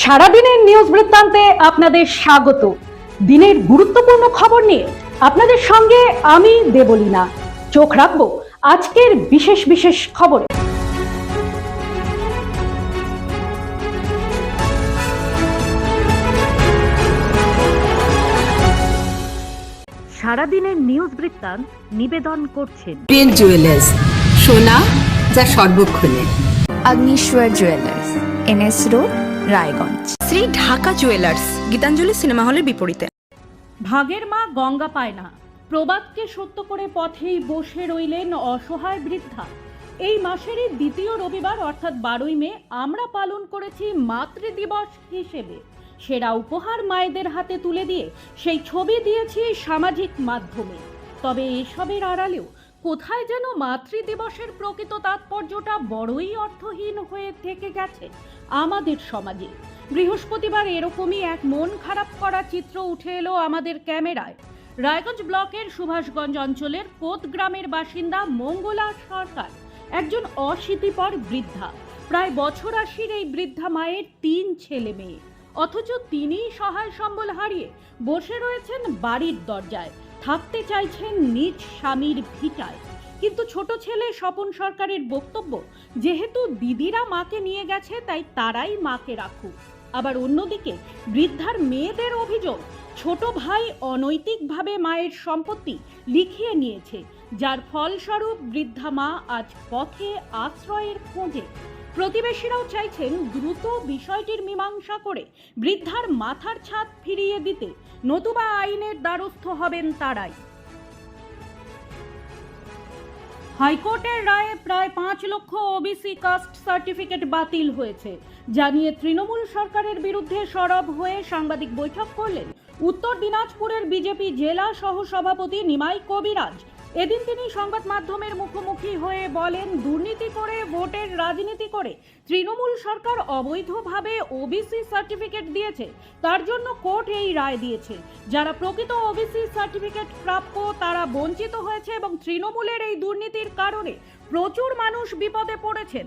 সারাদিনের নিউজ বৃত্তান্তে আপনাদের স্বাগত। দিনের গুরুত্বপূর্ণ খবর নিয়ে আপনাদের সঙ্গে আমি দেবলীনা। চোখ রাখব আজকের বিশেষ বিশেষ খবরে। সারাদিনের নিউজ বৃত্তান্ত নিবেদন করছেন। প্রিয়েল জুয়েলার্স সোনা যা সর্বক্ষণে। Agnishwar jewellers NS road Raiganj. Shri Dhaka jewellers, Gitanjali cinema হলের বিপরীতে। ভাগের মা গঙ্গা পায় না। প্রবাদকে সত্য করে পথেই বসে রইলেন অসহায় বৃদ্ধা। এই মাসেরই দ্বিতীয় রবিবার, অর্থাৎ বারোই মে, আমরা পালন করেছি মাতৃ দিবস হিসেবে। সেরা উপহার মায়েদের হাতে তুলে দিয়ে সেই ছবি দিয়েছি সামাজিক মাধ্যমে। তবে এসবের আড়ালেও কোথায় যেন মাতৃ দিবসের প্রকৃত তাৎপর্যটা বড়ই অর্থহীন হয়ে থেকে গেছে আমাদের সমাজে। বৃহস্পতিবার এরকমই এক মন খারাপ করা চিত্র উঠে এলো আমাদের ক্যামেরায়। রায়গঞ্জ ব্লকের সুভাষগঞ্জ অঞ্চলের কোত গ্রামের বাসিন্দা মঙ্গলা সরকার, একজন অশীতিপর বৃদ্ধা। প্রায় বছর আশির এই বৃদ্ধা মায়ের তিন ছেলে মেয়ে। অথচ তিনিই সহায় সম্বল হারিয়ে বসে রয়েছেন বাড়ির দরজায়, থাকতে চাইছেন নিজ স্বামীর ভিটায়। কিন্তু ছোট ছেলে স্বপন সরকারের বক্তব্য, যেহেতু দিদিরা মাকে নিয়ে গেছে, তাই তারাই মাকে রাখুক। আবার অন্যদিকে, বৃদ্ধার মেয়েদের অভিযোগ, ছোট ভাই অনৈতিকভাবে মায়ের সম্পত্তি লিখিয়ে নিয়েছে, যার ফলস্বরূপ বৃদ্ধা মা আজ পথে আশ্রয়ের খোঁজে। প্রতিবেশীরাও চাইছেন দ্রুত বিষয়টির মীমাংসা করে বৃদ্ধার মাথার ছাদ ফিরিয়ে দিতে। নতুবা আইনের দ্বারস্থ হবেন তারাই। হাইকোর্টের রায়ে প্রায় পাঁচ লক্ষ ওবিসি কাস্ট সার্টিফিকেট বাতিল হয়েছে। জানিয়ে তৃণমূল সরকারের বিরুদ্ধে সরব হয়ে সাংবাদিক বৈঠক করলেন উত্তর দিনাজপুরের বিজেপি জেলা সহ সভাপতি নিমাই কবিরাজ। এদিন তিনি সংবাদ মাধ্যমের মুখোমুখি হয়ে বলেন, দুর্নীতি করে ভোটের রাজনীতি করে তৃণমূল সরকার অবৈধভাবে ওবিসি সার্টিফিকেট দিয়েছে, তার জন্য কোর্ট এই রায় দিয়েছে। যারা প্রকৃত ওবিসি সার্টিফিকেট প্রাপ্য, তারা বঞ্চিত হয়েছে এবং তৃণমূলের এই দুর্নীতির কারণে প্রচুর মানুষ বিপদে পড়েছেন।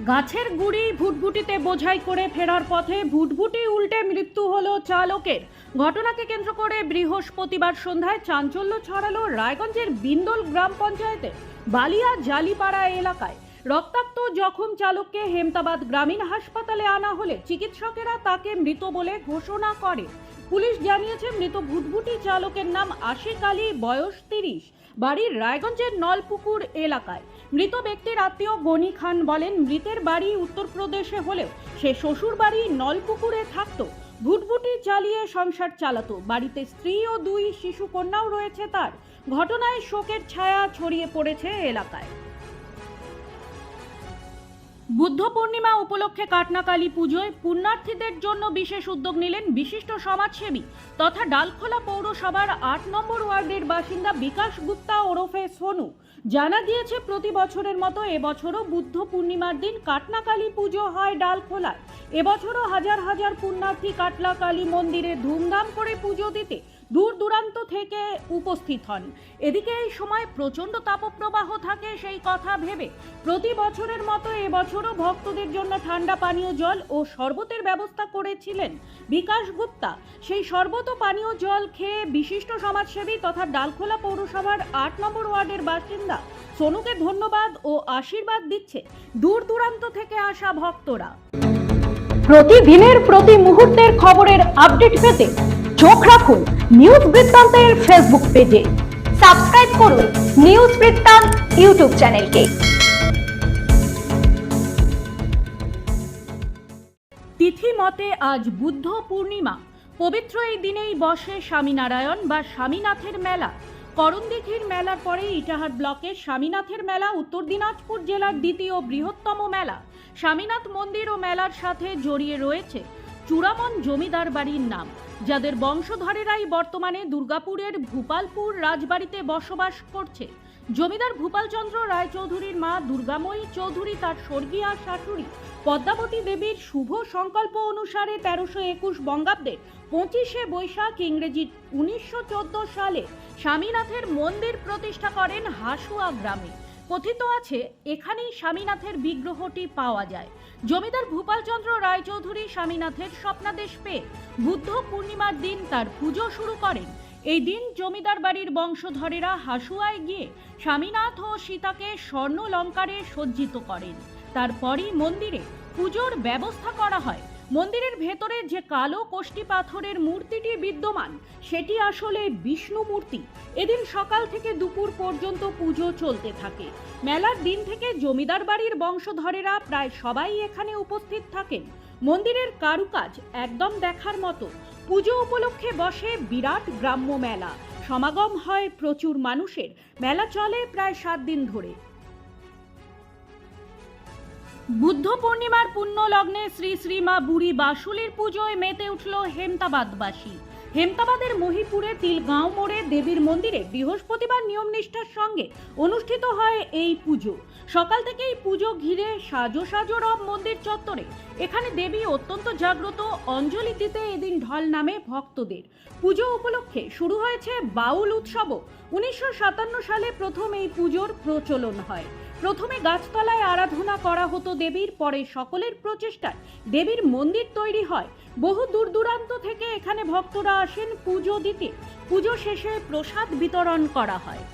গাছের গুড়ি ভুটভুটিতে বোঝাই করে ফেরার পথে ভুটভুটি উল্টে মৃত্যু হলো চালকের। ঘটনাকে কেন্দ্র করে বৃহস্পতিবার সন্ধ্যায় চাঞ্চল্য ছড়ালো রায়গঞ্জের বিন্দল গ্রাম পঞ্চায়েতের বালিয়া জালিপাড়া এলাকায়। রক্তাক্ত জখম চালককে হেমতাবাদ গ্রামীণ হাসপাতালে আনা হলে চিকিৎসকেরা তাকে মৃত বলে ঘোষণা করে পুলিশ জানিয়েছে মৃত ভুটভুটি চালকের নাম আশিক আলী, বয়স তিরিশ বাড়ির রায়গঞ্জের নলপুকুর এলাকায়। মৃত ব্যক্তির আত্মীয় গনি খান বলেন, মৃতের বাড়ি উত্তরপ্রদেশে হলেও সে শ্বশুর বাড়ি নলপুকুরে থাকতো। ভুটভুটি চালিয়ে সংসার চালাতো। বাড়িতে স্ত্রী ও দুই শিশু কন্যাও রয়েছে তার। ঘটনায় শোকের ছায়া ছড়িয়ে পড়েছে এলাকায়। বুদ্ধ পূর্ণিমা উপলক্ষে কাটনাকালী পুজোয় পুণ্যার্থীদের জন্য বিশেষ উদ্যোগ নিলেন বিশিষ্ট সমাজসেবী তথা ডালখোলা পৌরসভার আট নম্বর ওয়ার্ডের বাসিন্দা বিকাশ গুপ্তা ওরফে সোনু। জানা গিয়েছে, প্রতি বছরের মতো এবছরও বুদ্ধ পূর্ণিমার দিন কাটনাকালী পুজো হয় ডালখোলায়। এবছরও হাজার হাজার পুণ্যার্থী কাটলাকালী মন্দিরে ধুমধাম করে পুজো দিতে দূর দূরান্ত থেকে উপস্থিত হন। এদিকে এই সময় প্রচণ্ড তাপপ্রবাহ থাকে সেই কথা ভেবে প্রতি বছরের মতো এবছরও ভক্তদের জন্য ঠান্ডা পানীয় জল ও শরবতের ব্যবস্থা করেছিলেন বিকাশ গুপ্তা। সেই শরবত ও পানীয় জল খেয়ে বিশিষ্ট সমাজসেবী তথা ডালখোলা পৌরসভার আট নম্বর ওয়ার্ডের বাসিন্দা সোনুকে ধন্যবাদ ও আশীর্বাদ দিচ্ছে দূর দূরান্ত থেকে আসা ভক্তরা। প্রতিদিনের প্রতি মুহূর্তের খবরের আপডেট পেতে চোখ রাখুন নিউজ বৃত্তান্তের ফেসবুক পেজে। সাবস্ক্রাইব করুন নিউজ বৃত্তান্ত ইউটিউব চ্যানেলকে। তিথি মতে আজ বুদ্ধ পূর্ণিমা। পবিত্র এই দিনেই বসে স্বামীনারায়ণ বা স্বামীনাথের মেলা। করণদিঘির মেলার পরে ইটাহার ব্লকের স্বামীনাথের মেলা, উত্তর দিনাজপুর জেলার দ্বিতীয় বৃহত্তম মেলা। স্বামীনাথ মন্দির ও মেলার সাথে জড়িয়ে রয়েছে চূড়ামন জমিদার বাড়ির নাম, যাদের বংশধরেরাই বর্তমানে দুর্গাপুরের ভূপালপুর রাজবাড়িতে বসবাস করছে। জমিদার ভূপালচন্দ্র রায়চৌধুরীর মা দুর্গাময়ী চৌধুরী তার স্বর্গীয়া শাশুড়ি পদ্মাবতী দেবীর শুভ সংকল্প অনুসারে তেরোশো একুশ বঙ্গাব্দে পঁচিশে বৈশাখ ইংরেজি উনিশশো চোদ্দ সালে স্বামীনাথের মন্দির প্রতিষ্ঠা করেন হাসুয়া গ্রামে। কথিত আছে, এখানেই স্বামীনাথের বিগ্রহটি পাওয়া যায়। জমিদার ভূপালচন্দ্র রায়চৌধুরী স্বামীনাথের স্বপ্নাদেশ পেয়ে বুদ্ধ পূর্ণিমার দিন তার পুজো শুরু করেন। এই দিন জমিদার বাড়ির বংশধরেরা হাসুয়ায় গিয়ে স্বামীনাথ ও সীতাকে স্বর্ণ লঙ্কারে সজ্জিত করেন। তারপরই মন্দিরে পুজোর ব্যবস্থা করা হয়। মন্দিরের ভেতরে যে কালো কোষ্টি পাথরের মূর্তিটি বিদ্যমান, সেটি আসলে বিষ্ণু মূর্তি। এদিন সকাল থেকে দুপুর পর্যন্ত পুজো চলতে থাকে। মেলার দিন থেকে জমিদার বাড়ির বংশধরেরা প্রায় সবাই এখানে উপস্থিত থাকেন। মন্দিরের কারুকাজ একদম দেখার মতো। পুজো উপলক্ষে বসে বিরাট গ্রাম্য মেলা। সমাগম হয় প্রচুর মানুষের। মেলা চলে প্রায় সাত দিন ধরে। বুদ্ধ পূর্ণিমার পুণ্য লগ্নে শ্রী শ্রী মা বুড়ি বাসুলির পুজোয় মেতে উঠল হেমতাবাদবাসী। হেমতাবাদের মহিপুরে তিলগাঁও মোড়ে দেবীর মন্দিরে বৃহস্পতিবার নিয়ম নিষ্ঠার সঙ্গে অনুষ্ঠিত হয় এই পুজো। সকাল থেকেই পুজো ঘিরে সাজো সাজো রব মন্দির চত্বরে। এখানে দেবী অত্যন্ত জাগ্রত, অঞ্জলি দিতে এদিন ঢল নামে ভক্তদের। পুজো উপলক্ষে শুরু হয়েছে বাউল উৎসবও। উনিশশো সাতান্ন সালে প্রথম এই পুজোর প্রচলন হয়। প্রথমে গাছতলায় আরাধনা করা হতো দেবীর, পরে সকলের প্রচেষ্টায় দেবীর মন্দির তৈরি হয়। বহু দূর দূরান্ত থেকে এখানে ভক্তরা আসেন পুজো দিতে। পুজো শেষে প্রসাদ বিতরণ করা হয়।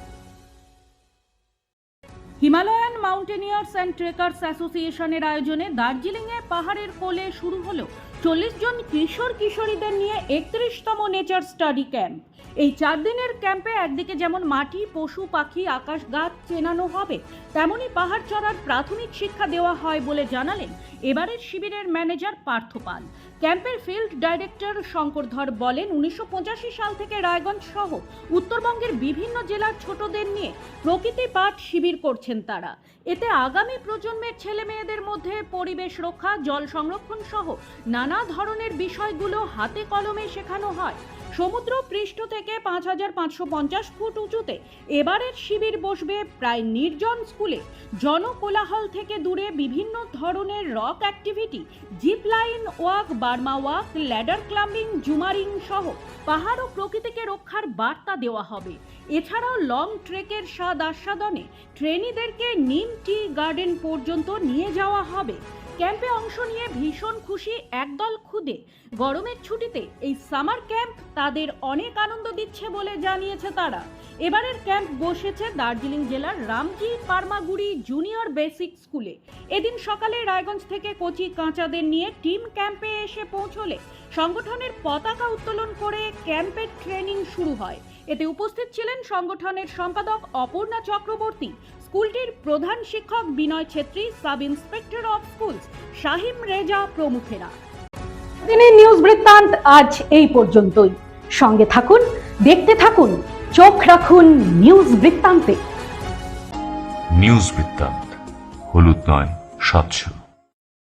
হিমালয়ান মাউন্টেনিয়ার্স অ্যান্ড ট্রেকার্স অ্যাসোসিয়েশনের আয়োজনে দার্জিলিংয়ে পাহাড়ের কোলে শুরু হলো চল্লিশ জন কিশোর কিশোরীদের নিয়ে একত্রিশতম নেচার স্টাডি ক্যাম্প। এই চার দিনের ক্যাম্পে একদিকে যেমন মাটি, পশু, পাখি, আকাশ, গাছ চেনানো হবে, তেমনি পাহাড় চড়ার প্রাথমিক শিক্ষা দেওয়া হয় বলে জানালেন এবারের শিবিরের ম্যানেজার পার্থ পাল। ক্যাম্পের ফিল্ড ডাইরেক্টর শঙ্করধর বলেন, উনিশশো পঁচাশি সাল থেকে রায়গঞ্জ সহ উত্তরবঙ্গের বিভিন্ন জেলার ছোটদের নিয়ে প্রকৃতি পাঠ শিবির করছেন তারা। এতে আগামী প্রজন্মের ছেলে মেয়েদের মধ্যে পরিবেশ রক্ষা, জল সংরক্ষণ সহ নানা ধরনের বিষয়গুলো হাতে কলমে শেখানো হয়। সমুদ্র পৃষ্ঠ থেকে পাঁচ হাজার পাঁচশো পঞ্চাশ ফুট উঁচুতে এবারের শিবির বসবে প্রায় নির্জন স্কুলে। জনকোলাহল থেকে দূরে বিভিন্ন ধরনের rock activity, zip line walk, Burma walk, ladder climbing, jumaring সহ পাহাড় ও প্রকৃতিকে রক্ষার বার্তা দেওয়া হবে। এছাড়াও লং ট্রেকের স্বাদ আস্বাদনে ট্রেনিদেরকে নিম টি গার্ডেন পর্যন্ত নিয়ে যাওয়া হবে। ক্যাম্পে অংশ নিয়ে ভীষণ খুশি একদল খুদে। গরমের ছুটিতে এই সামার ক্যাম্প তাদের অনেক আনন্দ দিচ্ছে বলে জানিয়েছে তারা। এবারের ক্যাম্প বসেছে দার্জিলিং জেলার রামজি পারমাগুড়ি জুনিয়র বেসিক স্কুলে। এদিন সকালে রায়গঞ্জ থেকে কচি কাঁচাদের নিয়ে টিম ক্যাম্পে এসে পৌঁছলে সংগঠনের পতাকা উত্তোলন করে ক্যাম্পের ট্রেনিং শুরু হয়। এতে উপস্থিত ছিলেন সংগঠনের সম্পাদক অপর্ণা চক্রবর্তী স্কুলটির প্রধান শিক্ষক Binoy Chhetri sub inspector of schools Shahim Reza প্রমুখেরা। দিনের নিউজ বৃত্তান্ত আজ এই পর্যন্তই। সঙ্গে থাকুন দেখতে থাকুন চোখ রাখুন নিউজ বৃত্তান্তে। নিউজ বৃত্তান্ত হলুদ নয় স্বচ্ছ